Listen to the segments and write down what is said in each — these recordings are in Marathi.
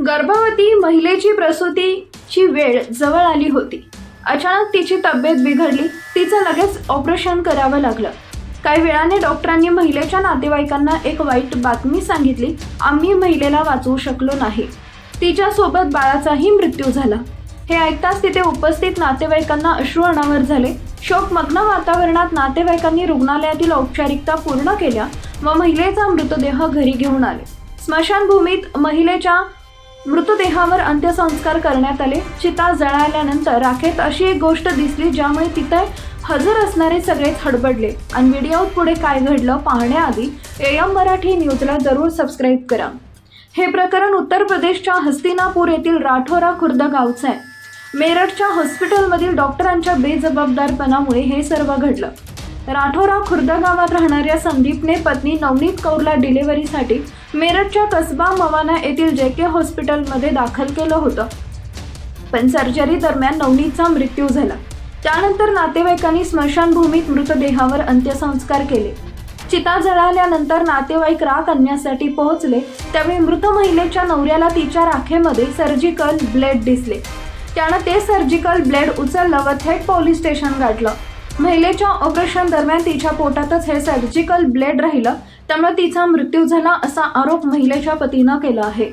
गर्भवती महिलेची प्रसूतीची वेळ जवळ आली होती. अचानक तिची तब्येत बिघडली. तिचं लगेच ऑपरेशन करावं लागलं. काही वेळाने डॉक्टरांनी महिलेच्या नातेवाईकांना एक वाईट बातमी सांगितली. आम्ही महिलेला वाचवू शकलो नाही. तिच्यासोबत बाळाचाही मृत्यू झाला. हे ऐकताच तिथे उपस्थित नातेवाईकांना अश्रू अनावर झाले. शोकमग्न वातावरणात नातेवाईकांनी रुग्णालयातील औपचारिकता पूर्ण केल्या व महिलेचा मृतदेह घरी घेऊन आले. स्मशानभूमीत महिलेच्या मृतदेहावर अंत्यसंस्कार करण्यात आले. चिता जळाल्यानंतर राखेत अशी एक गोष्ट दिसली ज्यामुळे तिथे हजर असणारे सगळेच हडबडले. आणि व्हिडिओत पुढे काय घडलं पाहण्याआधी एम मराठी न्यूजला जरूर सबस्क्राईब करा. हे प्रकरण उत्तर प्रदेशच्या हस्तिनापूर येथील राठोरा खुर्द गावचं आहे. मेरठच्या हॉस्पिटलमधील डॉक्टरांच्या बेजबाबदारपणामुळे हे सर्व घडलं. राठोरा खुर्द गावात राहणाऱ्या संदीपने पत्नी नवनीत कौरला डिलिव्हरीसाठी मेरठच्या कसबा मवाना येथील जे के हॉस्पिटलमध्ये दाखल केलं होतं. पण सर्जरी दरम्यान नवनीतचा मृत्यू झाला. त्यानंतर नातेवाईकांनी स्मशानभूमीत मृतदेहावर अंत्यसंस्कार केले. चिता जळाल्यानंतर नातेवाईक राख आणण्यासाठी पोहोचले. त्यावेळी मृत महिलेच्या नवऱ्याला तिच्या राखेमध्ये सर्जिकल ब्लेड दिसले. त्यानं ते सर्जिकल ब्लेड उचललं व थेट पोलीस स्टेशन गाठलं. महिलेच्या ऑपरेशन दरम्यान तिच्या पोटातच हे सर्जिकल ब्लेड राहिलं त्यामुळे तिचा मृत्यू झाला असा आरोप महिलेच्या पतीनं केला आहे.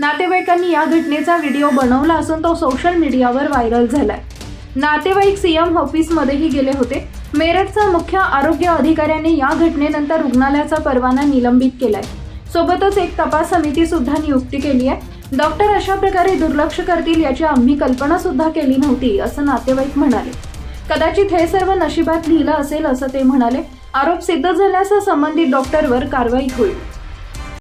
नातेवाईकांनी या घटनेचा व्हिडिओ बनवला असून तो सोशल मीडियावर व्हायरल झालाय. नातेवाईक सीएम ऑफिसमध्येही गेले होते. मेरठचा मुख्य आरोग्य अधिकाऱ्यांनी या घटनेनंतर रुग्णालयाचा परवाना निलंबित केलाय. सोबतच एक तपास समिती सुद्धा नियुक्ती केली आहे. डॉक्टर अशा प्रकारे दुर्लक्ष करतील याची आम्ही कल्पना सुद्धा केली नव्हती असं नातेवाईक म्हणाले. कदाचित हे सर्व नशिबात लिहिलं असेल असं ते म्हणाले. आरोप सिद्ध झाल्यास संबंधित डॉक्टरवर कारवाई होईल.